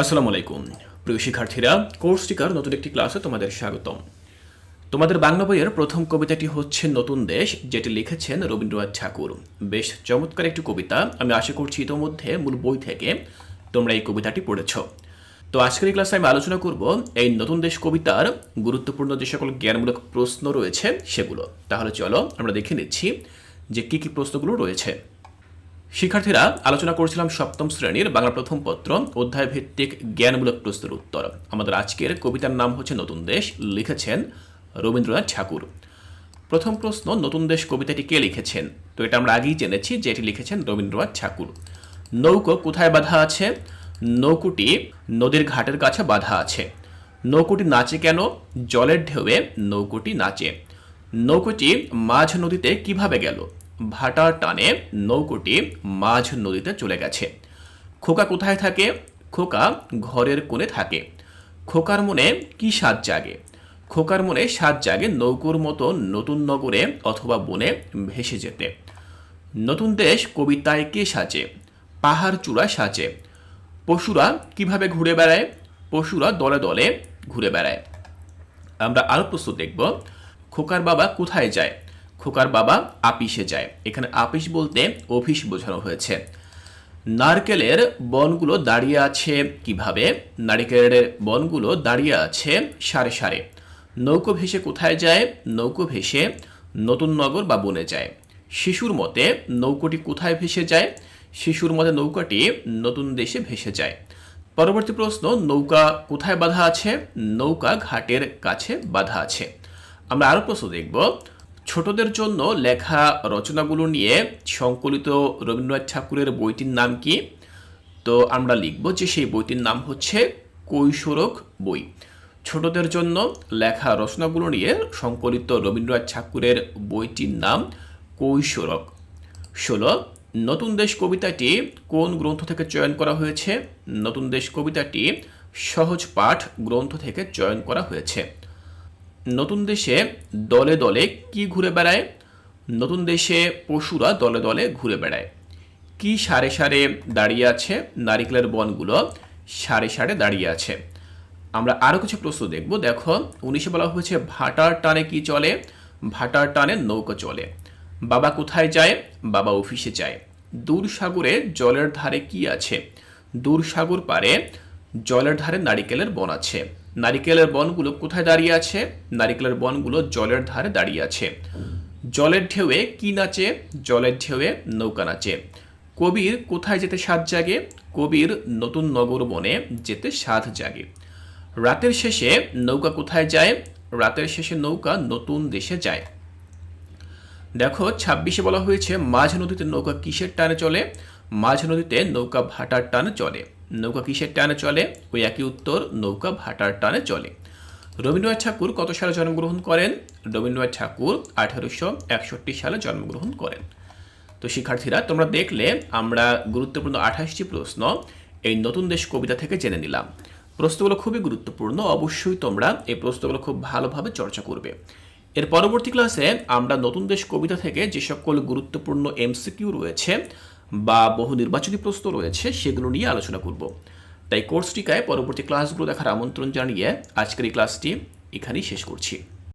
আসসালামু আলাইকুম। প্রিয় শিক্ষার্থীরা, কোর্স টিকার নতুন একটি ক্লাসে তোমাদের স্বাগতম। তোমাদের বাংলা বইয়ের প্রথম কবিতাটি হচ্ছে নতুন দেশ, যেটি লিখেছেন রবীন্দ্রনাথ ঠাকুর। বেশ চমৎকার একটি কবিতা। আমি আশা করছি ইতোমধ্যে মূল বই থেকে তোমরা এই কবিতাটি পড়েছ। তো আজকের এই ক্লাসে আমি আলোচনা করব এই নতুন দেশ কবিতার গুরুত্বপূর্ণ যে সকল জ্ঞানমূলক প্রশ্ন রয়েছে সেগুলো। তাহলে চলো আমরা দেখে নিচ্ছি যে কি কি প্রশ্নগুলো রয়েছে। শিক্ষার্থীরা আলোচনা করেছিলাম সপ্তম শ্রেণির বাংলা প্রথম পত্র অধ্যায় ভিত্তিক জ্ঞানমূলক প্রশ্নের উত্তর। আমাদের আজকের কবিতার নাম হচ্ছে নতুন দেশ, লিখেছেন রবীন্দ্রনাথ ঠাকুর। প্রথম প্রশ্ন, নতুন দেশ কবিতাটি কে লিখেছেন? তো এটা আমরা আগেই জেনেছি যে এটি লিখেছেন রবীন্দ্রনাথ ঠাকুর। নৌকো কোথায় বাঁধা আছে? নৌকুটি নদীর ঘাটের কাছে বাঁধা আছে। নৌকুটি নাচে কেন? জলের ঢেউয়ে নৌকুটি নাচে। নৌকোটি মাঝ নদীতে কীভাবে গেল? ভাটার টানে নৌকোটি মাঝ নদীতে চলে গেছে। খোকা কোথায় থাকে? খোকা ঘরের কোণে থাকে। খোকার মনে কি স্বাদ জাগে? খোকার মনে স্বাদ জাগে নৌকোর মতো নতুন নগরে অথবা বনে ভেসে যেতে। নতুন দেশ কবিতায় কে সাজে? পাহাড় চূড়া সাজে। পশুরা কীভাবে ঘুরে বেড়ায়? পশুরা দলে দলে ঘুরে বেড়ায়। আমরা আরও প্রশ্ন দেখব, খোকার বাবা কোথায় যায়? খোকার বাবা আপিসে যায়। এখানে আপিস বলতে অফিস বোঝানো হয়েছে। নারকেলের বনগুলো দাঁড়িয়ে আছে কীভাবে? নারকেলের বনগুলো দাঁড়িয়ে আছে সারে সারে। নৌকো ভেসে কোথায় যায়? নৌকো ভেসে নতুন নগর বা বনে যায়। শিশুর মতে নৌকোটি কোথায় ভেসে যায়? শিশুর মতে নৌকাটি নতুন দেশে ভেসে যায়। পরবর্তী প্রশ্ন, নৌকা কোথায় বাঁধা আছে? নৌকা ঘাটের কাছে বাঁধা আছে। আমরা আরও প্রশ্ন দেখব। ছোটদের জন্য লেখা রচনাগুলো নিয়ে সংকলিত রবীন্দ্রনাথ ঠাকুরের বইটির নাম কি? তো আমরা লিখব যে সেই বইটির নাম হচ্ছে কৈশোরক বই। ছোটদের জন্য লেখা রচনাগুলো নিয়ে সংকলিত রবীন্দ্রনাথ ঠাকুরের বইটির নাম কৈশোরক। ষোলো, নতুন দেশ কবিতাটি কোন গ্রন্থ থেকে চয়ন করা হয়েছে? নতুন দেশ কবিতাটি সহজ পাঠ গ্রন্থ থেকে চয়ন করা হয়েছে। নতুন দেশে দলে দলে কি ঘুরে বেড়ায়? নতুন দেশে পশুরা দলে দলে ঘুরে বেড়ায়। কি সারে সারে দাঁড়িয়ে আছে নারিকেলের বনগুলো? সারে সারে দাঁড়িয়ে আছে। আমরা আরও কিছু প্রশ্ন দেখব। দেখো, উনিশে বলা হয়েছে, ভাটার টানে কি চলে? ভাটার টানে নৌকো চলে। বাবা কোথায় যায়? বাবা অফিসে যায়। দূর সাগরে জলের ধারে কি আছে? দূর সাগর পারে জলের ধারে নারিকেলের বন আছে। নারিকেলের বনগুলো কোথায় দাঁড়িয়ে আছে? নারিকেলের বনগুলো জলের ধারে দাঁড়িয়ে আছে। জলের ঢেউয়ে কি নাচে? জলের ঢেউয়ে নৌকা নাচে। কবির কোথায় যেতে স্বাদ জাগে? কবির নতুন নগর বনে যেতে স্বাদ জাগে। রাতের শেষে নৌকা কোথায় যায়? রাতের শেষে নৌকা নতুন দেশে যায়। দেখো, ছাব্বিশে বলা হয়েছে, মাঝ নদীতে নৌকা কিসের টানে চলে? মাঝ নদীতে নৌকা ভাটার টানে চলে। নৌকা কিসের টানে চলে? ওই একই উত্তর, নৌকা ভাটার টানে চলে। রবীন্দ্রনাথ ঠাকুর কত সালে জন্মগ্রহণ করেন? রবীন্দ্রনাথ ঠাকুর আঠারোশো একষট্টি সালে জন্মগ্রহণ করেন। তো শিক্ষার্থীরা, তোমরা দেখলে আমরা গুরুত্বপূর্ণ আঠাশটি প্রশ্ন এই নতুন দেশ কবিতা থেকে জেনে নিলাম। প্রশ্নগুলো খুবই গুরুত্বপূর্ণ, অবশ্যই তোমরা এই প্রশ্নগুলো খুব ভালোভাবে চর্চা করবে। এর পরবর্তী ক্লাসে আমরা নতুন দেশ কবিতা থেকে যে সকল গুরুত্বপূর্ণ এমসিকিউ রয়েছে বা বহু নির্বাচনী প্রশ্ন রয়েছে, সেগুলো নিয়ে আলোচনা করব। তাই কোর্সটিকায় পরবর্তী ক্লাসগুলো দেখার আমন্ত্রণ জানিয়ে আজকের এই ক্লাসটি এখানেই শেষ করছি।